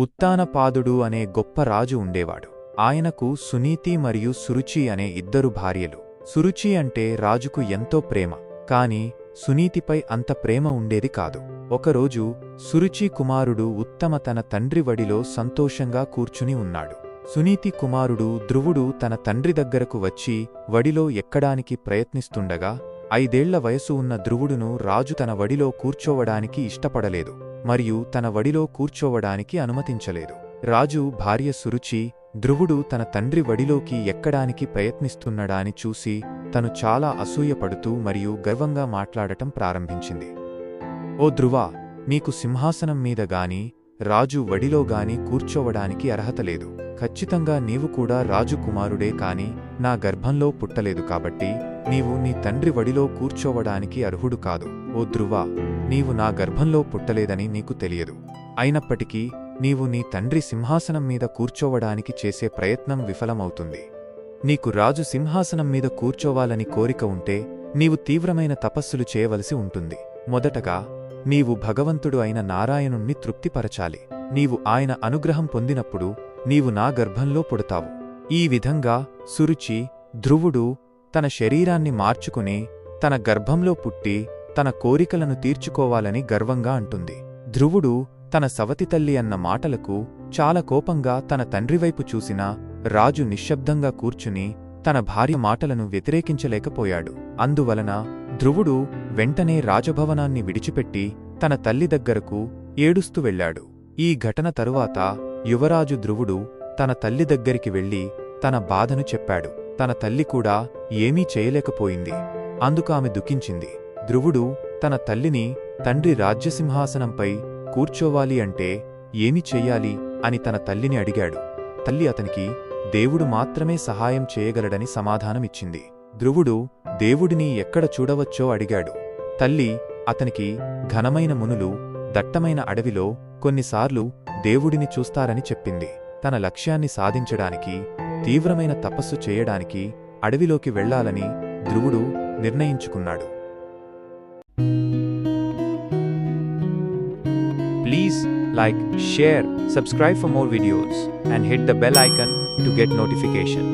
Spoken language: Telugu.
ఉత్తానపాదుడు అనే గొప్ప రాజు ఉండేవాడు. ఆయనకు సునీతి మరియు సురుచి అనే ఇద్దరు భార్యలు. సురుచి అంటే రాజుకు ఎంతో ప్రేమ. కాని సునీతిపై అంత ప్రేమ ఉండేది కాదు. ఒకరోజు సురుచి కుమారుడు ఉత్తమ తన తండ్రి వడిలో సంతోషంగా కూర్చుని ఉన్నాడు. సునీతి కుమారుడు ధ్రువుడు తన తండ్రి దగ్గరకు వచ్చి వడిలో ఎక్కడానికి ప్రయత్నిస్తుండగా ఐదేళ్ళ వయసు ఉన్న ధ్రువుడును రాజు తన వడిలో కూర్చోవడానికి ఇష్టపడలేదు. మరియు తన వడిలో కూర్చోవడానికి అనుమతించలేదు. రాజు భార్య సురుచి ధ్రువుడు తన తండ్రి వడిలోకి ఎక్కడానికి ప్రయత్నిస్తున్నడాని చూసి తను చాలా అసూయపడుతూ మరియు గర్వంగా మాట్లాడటం ప్రారంభించింది. ఓ ధ్రువ నీకు సింహాసనం మీద గాని రాజు వడిలో గాని కూర్చోవడానికి అర్హత లేదు. ఖచ్చితంగా నీవు కూడా రాజు కుమారుడే కాని నా గర్భంలో పుట్టలేదు కాబట్టి నీవు నీ తండ్రి వడిలో కూర్చోవడానికి అర్హుడు కాదు. ఓ ధ్రువ నీవు నా గర్భంలో పుట్టలేదని నీకు తెలియదు. అయినప్పటికీ నీవు నీ తండ్రి సింహాసనం మీద కూర్చోవడానికి చేసే ప్రయత్నం విఫలమవుతుంది. నీకు రాజు సింహాసనం మీద కూర్చోవాలని కోరిక ఉంటే నీవు తీవ్రమైన తపస్సులు చేయవలసి ఉంటుంది. మొదటగా నీవు భగవంతుడు అయిన నారాయణుణ్ణి తృప్తిపరచాలి. నీవు ఆయన అనుగ్రహం పొందినప్పుడు నీవు నా గర్భంలో పుడతావు. ఈ విధంగా సురుచి ధ్రువుడు తన శరీరాన్ని మార్చుకుని తన గర్భంలో పుట్టి తన కోరికలను తీర్చుకోవాలని గర్వంగా అంటుంది. ధ్రువుడు తన సవతి తల్లి అన్న మాటలకు చాలా కోపంగా తన తండ్రివైపు చూసినా రాజు నిశ్శబ్దంగా కూర్చుని తన భార్య మాటలను వ్యతిరేకించలేకపోయాడు. అందువలన ధ్రువుడు వెంటనే రాజభవనాన్ని విడిచిపెట్టి తన తల్లి దగ్గరకు ఏడుస్తూ వెళ్ళాడు. ఈ ఘటన తరువాత యువరాజు ధ్రువుడు తన తల్లి దగ్గరికి వెళ్ళి తన బాధను చెప్పాడు. తన తల్లి కూడా ఏమీ చేయలేకపోయింది. అందుకు ఆమె దుఃఖించింది. ధ్రువుడు తన తల్లిని తండ్రి రాజ్యసింహాసనంపై కూర్చోవాలి అంటే ఏమి చెయ్యాలి అని తన తల్లిని అడిగాడు. తల్లి అతనికి దేవుడు మాత్రమే సహాయం చేయగలడని సమాధానమిచ్చింది. ధ్రువుడు దేవుడిని ఎక్కడ చూడవచ్చో అడిగాడు. తల్లి అతనికి ఘనమైన మునులు దట్టమైన అడవిలో కొన్నిసార్లు దేవుడిని చూస్తారని చెప్పింది. తన లక్ష్యాన్ని సాధించడానికి తీవ్రమైన తపస్సు చేయడానికి అడవిలోకి వెళ్ళాలని ధ్రువుడు నిర్ణయించుకున్నాడు. Please like share subscribe for more videos and hit the bell icon to get notification